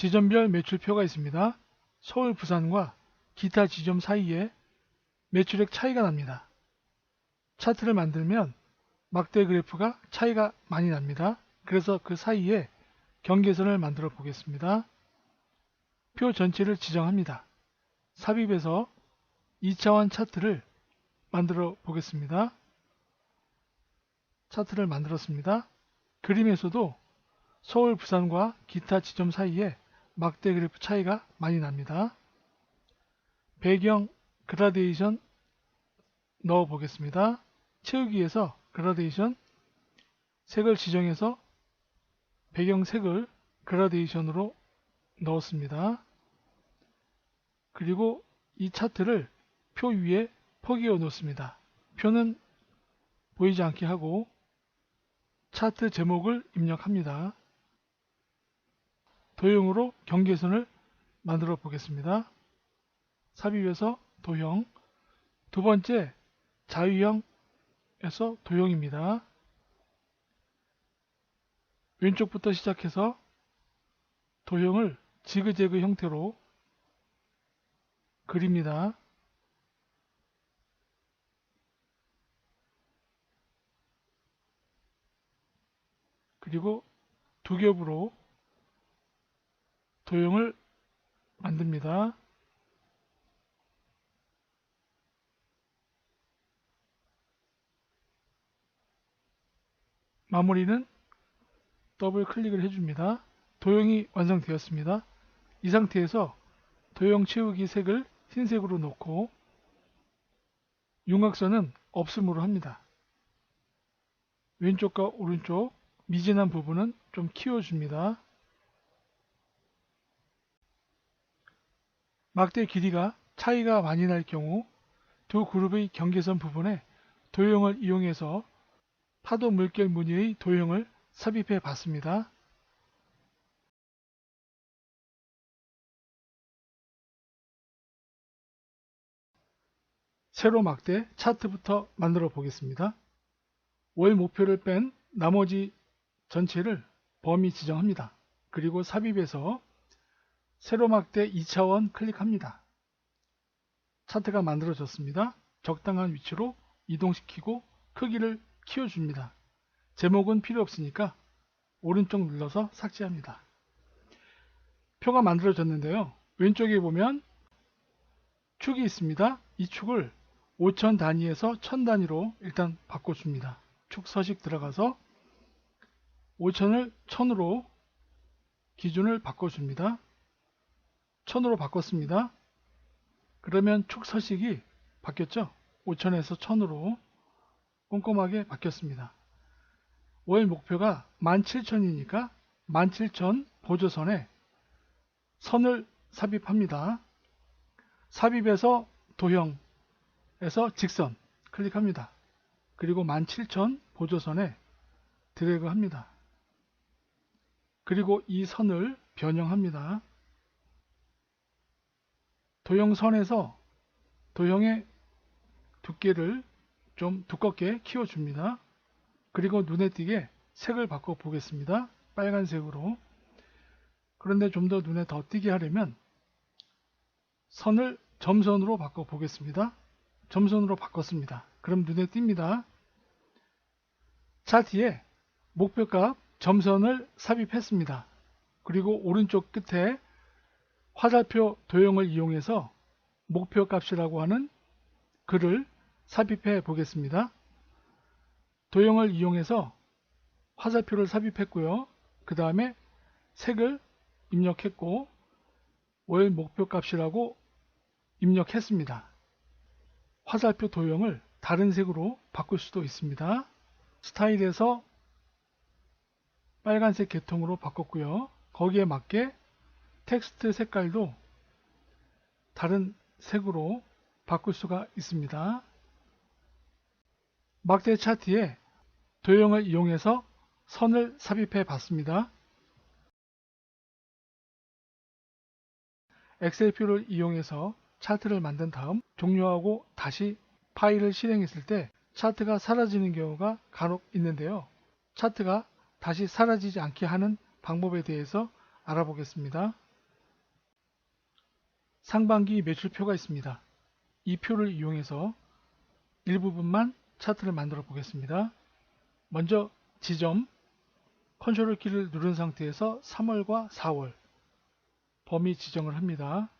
지점별 매출표가 있습니다. 서울, 부산과 기타 지점 사이에 매출액 차이가 납니다. 차트를 만들면 막대 그래프가 차이가 많이 납니다. 그래서 그 사이에 경계선을 만들어 보겠습니다. 표 전체를 지정합니다. 삽입해서 2차원 차트를 만들어 보겠습니다. 차트를 만들었습니다. 그림에서도 서울, 부산과 기타 지점 사이에 막대 그래프 차이가 많이 납니다. 배경 그라데이션 넣어 보겠습니다. 채우기에서 그라데이션 색을 지정해서 배경 색을 그라데이션으로 넣었습니다. 그리고 이 차트를 표 위에 포개어 놓습니다. 표는 보이지 않게 하고 차트 제목을 입력합니다. 도형으로 경계선을 만들어 보겠습니다. 삽입에서 도형 두 번째 자유형에서 도형입니다. 왼쪽부터 시작해서 도형을 지그재그 형태로 그립니다. 그리고 두 겹으로 도형을 만듭니다. 마무리는 더블 클릭을 해줍니다. 도형이 완성되었습니다. 이 상태에서 도형 채우기 색을 흰색으로 놓고 윤곽선은 없음으로 합니다. 왼쪽과 오른쪽 미진한 부분은 좀 키워줍니다. 막대 길이가 차이가 많이 날 경우 두 그룹의 경계선 부분에 도형을 이용해서 파도 물결 무늬의 도형을 삽입해 봤습니다. 세로 막대 차트부터 만들어 보겠습니다. 월 목표를 뺀 나머지 전체를 범위 지정합니다. 그리고 삽입해서 세로 막대 2차원 클릭합니다. 차트가 만들어졌습니다. 적당한 위치로 이동시키고 크기를 키워줍니다. 제목은 필요 없으니까 오른쪽 눌러서 삭제합니다. 표가 만들어졌는데요. 왼쪽에 보면 축이 있습니다. 이 축을 5천 단위에서 1000 단위로 일단 바꿔줍니다. 축 서식 들어가서 5천을 1000으로 기준을 바꿔줍니다. 1000으로 바꿨습니다. 그러면 축 서식이 바뀌었죠? 5천에서 1000으로 꼼꼼하게 바뀌었습니다. 월 목표가 17,000이니까 17,000 보조선에 선을 삽입합니다. 삽입에서 도형에서 직선 클릭합니다. 그리고 17,000 보조선에 드래그 합니다. 그리고 이 선을 변형합니다. 도형선에서 도형의 두께를 좀 두껍게 키워줍니다. 그리고 눈에 띄게 색을 바꿔 보겠습니다. 빨간색으로. 그런데 좀 더 눈에 더 띄게 하려면 선을 점선으로 바꿔 보겠습니다. 점선으로 바꿨습니다. 그럼 눈에 띕니다. 차트에 목표값 점선을 삽입했습니다. 그리고 오른쪽 끝에 화살표 도형을 이용해서 목표 값이라고 하는 글을 삽입해 보겠습니다. 도형을 이용해서 화살표를 삽입했고요. 그 다음에 색을 입력했고 월 목표 값이라고 입력했습니다. 화살표 도형을 다른 색으로 바꿀 수도 있습니다. 스타일에서 빨간색 계통으로 바꿨고요. 거기에 맞게 텍스트 색깔도 다른 색으로 바꿀 수가 있습니다. 막대 차트에 도형을 이용해서 선을 삽입해 봤습니다. 엑셀표를 이용해서 차트를 만든 다음 종료하고 다시 파일을 실행했을 때 차트가 사라지는 경우가 간혹 있는데요. 차트가 다시 사라지지 않게 하는 방법에 대해서 알아보겠습니다. 상반기 매출표가 있습니다. 이 표를 이용해서 일부분만 차트를 만들어 보겠습니다. 먼저 지점 컨트롤 키를 누른 상태에서 3월과 4월 범위 지정을 합니다.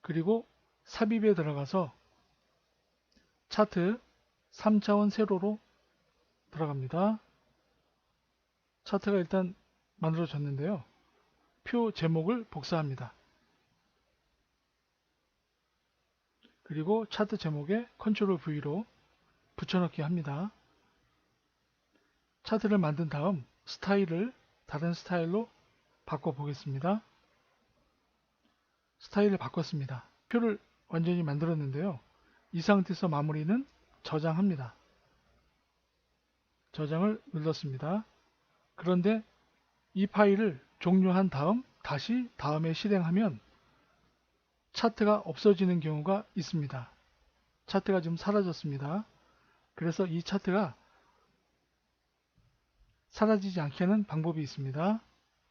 그리고 삽입에 들어가서 차트 3차원 세로로 들어갑니다. 차트가 일단 만들어졌는데요. 표 제목을 복사합니다. 그리고 차트 제목에 컨트롤 V로 붙여넣기 합니다. 차트를 만든 다음 스타일을 다른 스타일로 바꿔 보겠습니다. 스타일을 바꿨습니다. 표를 완전히 만들었는데요. 이 상태에서 마무리는 저장합니다. 저장을 눌렀습니다. 그런데 이 파일을 종료한 다음 다시 다음에 실행하면 차트가 없어지는 경우가 있습니다. 차트가 지금 사라졌습니다. 그래서 이 차트가 사라지지 않게 하는 방법이 있습니다.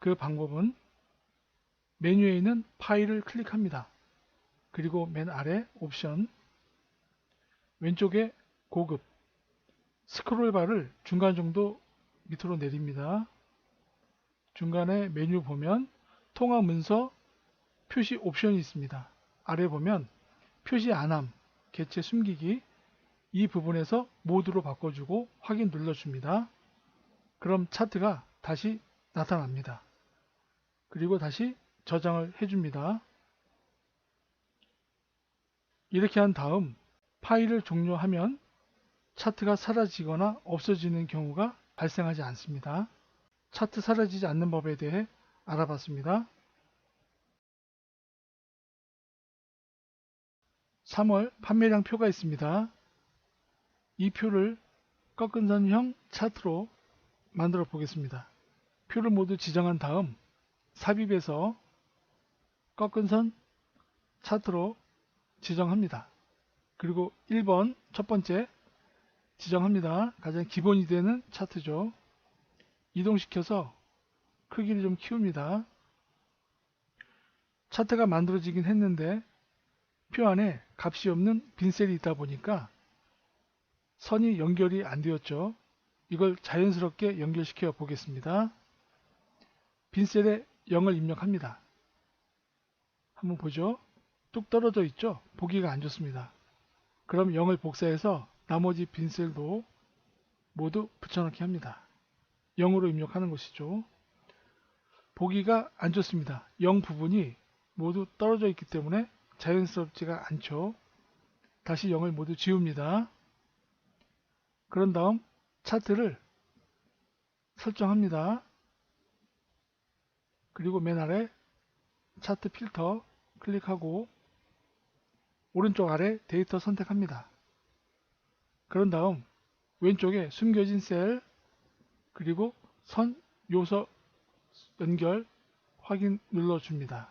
그 방법은 메뉴에 있는 파일을 클릭합니다. 그리고 맨 아래 옵션 왼쪽에 고급 스크롤바를 중간 정도 밑으로 내립니다. 중간에 메뉴 보면 통화 문서 표시 옵션이 있습니다. 아래 보면 표시 안함, 개체 숨기기 이 부분에서 모드로 바꿔주고 확인 눌러줍니다. 그럼 차트가 다시 나타납니다. 그리고 다시 저장을 해줍니다. 이렇게 한 다음 파일을 종료하면 차트가 사라지거나 없어지는 경우가 발생하지 않습니다. 차트 사라지지 않는 법에 대해 알아봤습니다. 3월 판매량 표가 있습니다. 이 표를 꺾은 선형 차트로 만들어 보겠습니다. 표를 모두 지정한 다음 삽입에서 꺾은 선 차트로 지정합니다. 그리고 1번 첫 번째 지정합니다. 가장 기본이 되는 차트죠. 이동시켜서 크기를 좀 키웁니다. 차트가 만들어지긴 했는데 표 안에 값이 없는 빈셀이 있다 보니까 선이 연결이 안 되었죠. 이걸 자연스럽게 연결시켜 보겠습니다. 빈셀에 0을 입력합니다. 한번 보죠. 뚝 떨어져 있죠. 보기가 안 좋습니다. 그럼 0을 복사해서 나머지 빈셀도 모두 붙여넣기 합니다. 0으로 입력하는 것이죠. 보기가 안 좋습니다. 0 부분이 모두 떨어져 있기 때문에 자연스럽지가 않죠. 다시 0을 모두 지웁니다. 그런 다음 차트를 설정합니다. 그리고 맨 아래 차트 필터 클릭하고 오른쪽 아래 데이터 선택합니다. 그런 다음 왼쪽에 숨겨진 셀 그리고 선 요소 연결 확인 눌러줍니다.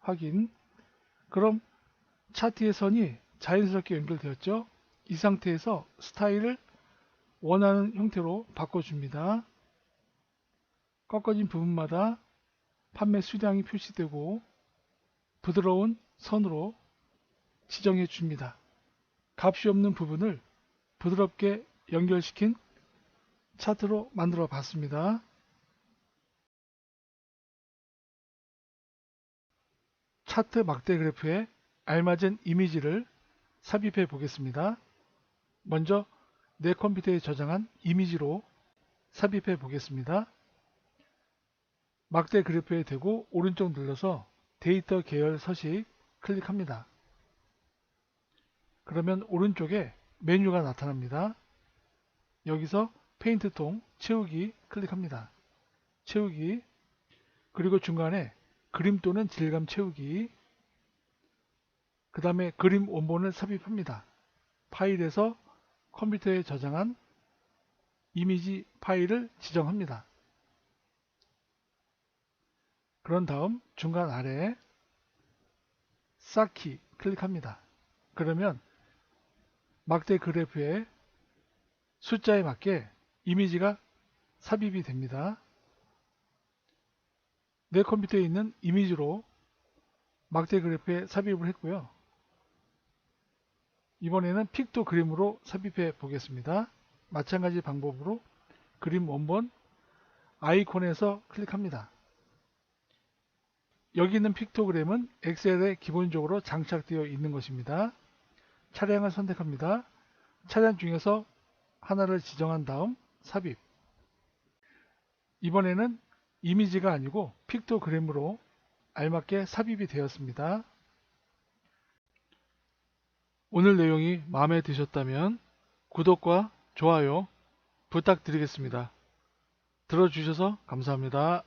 확인 그럼 차트의 선이 자연스럽게 연결되었죠. 이 상태에서 스타일을 원하는 형태로 바꿔줍니다. 꺾어진 부분마다 판매 수량이 표시되고 부드러운 선으로 지정해 줍니다. 값이 없는 부분을 부드럽게 연결시킨 차트로 만들어 봤습니다. 차트 막대 그래프에 알맞은 이미지를 삽입해 보겠습니다. 먼저 내 컴퓨터에 저장한 이미지로 삽입해 보겠습니다. 막대 그래프에 대고 오른쪽 눌러서 데이터 계열 서식 클릭합니다. 그러면 오른쪽에 메뉴가 나타납니다. 여기서 페인트통 채우기 클릭합니다. 채우기 그리고 중간에 그림 또는 질감 채우기 그 다음에 그림 원본을 삽입합니다. 파일에서 컴퓨터에 저장한 이미지 파일을 지정합니다. 그런 다음 중간 아래에 쌓기 클릭합니다. 그러면 막대 그래프에 숫자에 맞게 이미지가 삽입이 됩니다. 내 컴퓨터에 있는 이미지로 막대 그래프에 삽입을 했고요. 이번에는 픽토그램으로 삽입해 보겠습니다. 마찬가지 방법으로 그림 원본 아이콘에서 클릭합니다. 여기 있는 픽토그램은 엑셀에 기본적으로 장착되어 있는 것입니다. 차량을 선택합니다. 차량 중에서 하나를 지정한 다음 삽입. 이번에는 이미지가 아니고 픽토그램으로 알맞게 삽입이 되었습니다. 오늘 내용이 마음에 드셨다면 구독과 좋아요 부탁드리겠습니다. 들어주셔서 감사합니다.